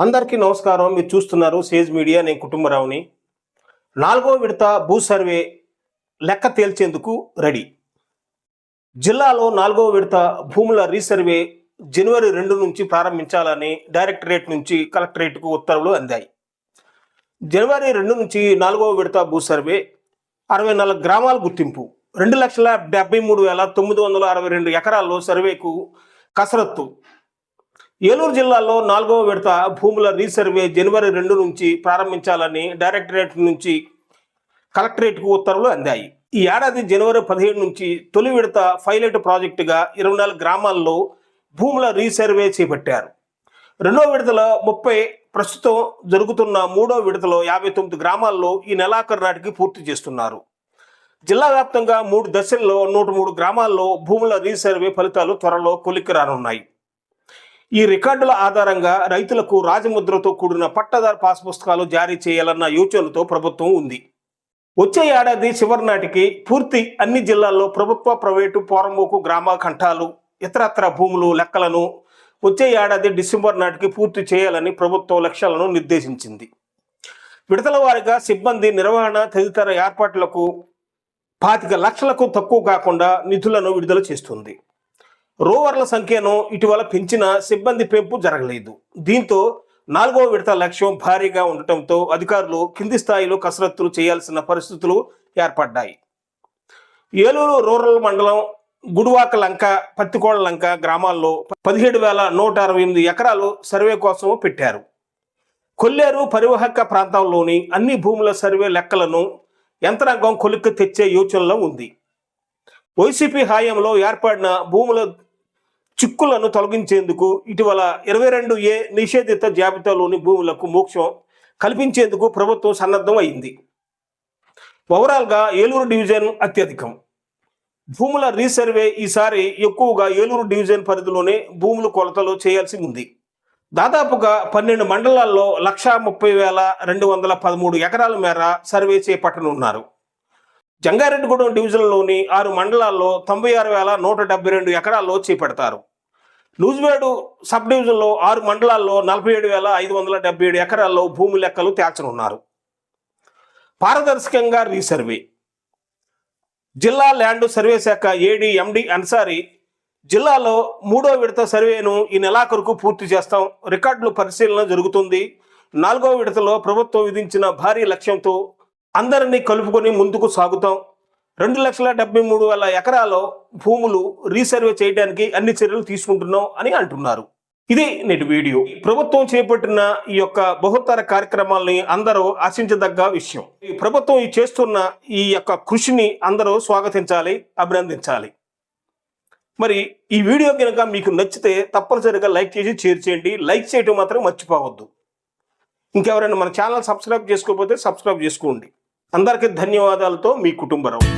అందరికీ నమస్కారం. మీరు చూస్తున్నారు సేజ్ మీడియా. నేను కుటుంబరావుని. నాలుగో విడత భూ సర్వే లెక్క తేల్చేందుకు రెడీ. జిల్లాలో నాలుగో విడత భూముల రీసర్వే జనవరి రెండు నుంచి ప్రారంభించాలని డైరెక్టరేట్ నుంచి కలెక్టరేట్కు ఉత్తర్వులు అందాయి. జనవరి రెండు నుంచి నాలుగో విడత భూ సర్వే అరవై నాలుగు గ్రామాల గుర్తింపు. రెండు లక్షల డెబ్బై మూడు వేల తొమ్మిది వందల అరవై రెండు ఎకరాల్లో సర్వేకు కసరత్తు. ఏలూరు జిల్లాలో నాలుగవ విడత భూముల రీసర్వే జనవరి రెండు నుంచి ప్రారంభించాలని డైరెక్టరేట్ నుంచి కలెక్టరేట్కు ఉత్తర్వులు అందాయి. ఈ ఏడాది జనవరి పదిహేడు నుంచి తొలి విడత పైలట్ ప్రాజెక్టుగా ఇరవై నాలుగు గ్రామాల్లో భూముల రీసర్వే చేపట్టారు. రెండో విడతలో ముప్పై ప్రస్తుతం జరుగుతున్న మూడో విడతలో యాభై తొమ్మిది గ్రామాల్లో ఈ నెలాఖరు నాటికి పూర్తి చేస్తున్నారు. జిల్లా వ్యాప్తంగా మూడు దశల్లో నూట మూడు గ్రామాల్లో భూముల రీసర్వే ఫలితాలు త్వరలో కొలిక్కి రానున్నాయి. ఈ రికార్డుల ఆధారంగా రైతులకు రాజముద్రతో కూడిన పట్టదారు పాస్ పుస్తకాలు జారీ చేయాలన్న యోచనతో ప్రభుత్వం ఉంది. వచ్చే ఏడాది చివరి నాటికి పూర్తి అన్ని జిల్లాల్లో ప్రభుత్వ ప్రైవేటు పోరంబోకు గ్రామ కంఠాలు ఇతరత్ర భూములు లెక్కలను వచ్చే ఏడాది డిసెంబర్ నాటికి పూర్తి చేయాలని ప్రభుత్వం లక్ష్యాలను నిర్దేశించింది. విడతల వారిగా సిబ్బంది నిర్వహణ తదితర ఏర్పాట్లకు పాతిక లక్షలకు తక్కువ కాకుండా నిధులను విడుదల చేస్తుంది. రోవర్ల సంఖ్యను ఇటీవల పెంచిన సిబ్బంది పెంపు జరగలేదు. దీంతో నాలుగో విడత లక్ష్యం భారీగా ఉండటంతో అధికారులు కింది స్థాయిలో కసరత్తులు చేయాల్సిన పరిస్థితులు ఏర్పడ్డాయి. ఏలూరు రూరల్ మండలం గుడివాక లంక పత్తికోళ్ళ లంక గ్రామాల్లో పదిహేడు వేల నూట అరవై ఎనిమిది ఎకరాలు సర్వే కోసం పెట్టారు. కొల్లేరు పరివాహక ప్రాంతంలోని అన్ని భూముల సర్వే లెక్కలను యంత్రాంగం కొలిక్కి తెచ్చే యోచనలో ఉంది. వైసీపీ హాయంలో ఏర్పడిన భూముల చిక్కులను తొలగించేందుకు ఇటీవల ఇరవై రెండు ఏ నిషేధిత జాబితాలోని భూములకు మోక్షం కల్పించేందుకు ప్రభుత్వం సన్నద్ధం అయింది ఓవరాల్గా ఏలూరు డివిజన్ అత్యధికం. భూముల రీసర్వే ఈసారి ఎక్కువగా ఏలూరు డివిజన్ పరిధిలోనే భూములు కొలతలు చేయాల్సి ఉంది. దాదాపుగా పన్నెండు మండలాల్లో లక్షా ముప్పై వేల రెండు వందల పదమూడు ఎకరాల మేర సర్వే చేపట్టనున్నారు. జంగారెడ్డిగూడెం డివిజన్లోని ఆరు మండలాల్లో తొంభై ఆరు వేల నూట డెబ్బై రెండు ఎకరాల్లో చేపడతారు. లూజ్వేడు సబ్ డివిజన్లో ఆరు మండలాల్లో నలభై ఏడు వేల ఐదు వందల డెబ్బై ఏడు ఎకరాల్లో భూమి లెక్కలు తేల్చనున్నారు. పారదర్శకంగా రీసర్వే. జిల్లా ల్యాండ్ సర్వే శాఖ ఏడీ ఎండి అన్సారీ జిల్లాలో మూడో విడత సర్వేను ఈ నెలాఖరుకు పూర్తి చేస్తాం. రికార్డుల పరిశీలన జరుగుతుంది. నాలుగో విడతలో ప్రభుత్వం విధించిన భారీ లక్ష్యంతో అందరినీ కలుపుకొని ముందుకు సాగుతాం. రెండు లక్షల డెబ్బై మూడు వేల ఎకరాల భూములు రీసర్వే చేయడానికి అన్ని చర్యలు తీసుకుంటున్నాం అని అంటున్నారు. ఇది నేటి వీడియో. ప్రభుత్వం చేపట్టిన ఈ యొక్క బహుతర కార్యక్రమాల్ని అందరూ ఆశించదగ్గ విషయం. ఈ ప్రభుత్వం ఈ చేస్తున్న ఈ యొక్క కృషిని అందరూ స్వాగతించాలి అభినందించాలి. మరి ఈ వీడియో కనుక మీకు నచ్చితే తప్పనిసరిగా లైక్ చేసి షేర్ చేయండి. లైక్ చేయడం మాత్రం మర్చిపోవద్దు. ఇంకెవరైనా మన ఛానల్ సబ్స్క్రైబ్ చేసుకోకపోతే సబ్స్క్రైబ్ చేసుకోండి. అందరికీ ధన్యవాదాలతో మీ కుటుంబరావు.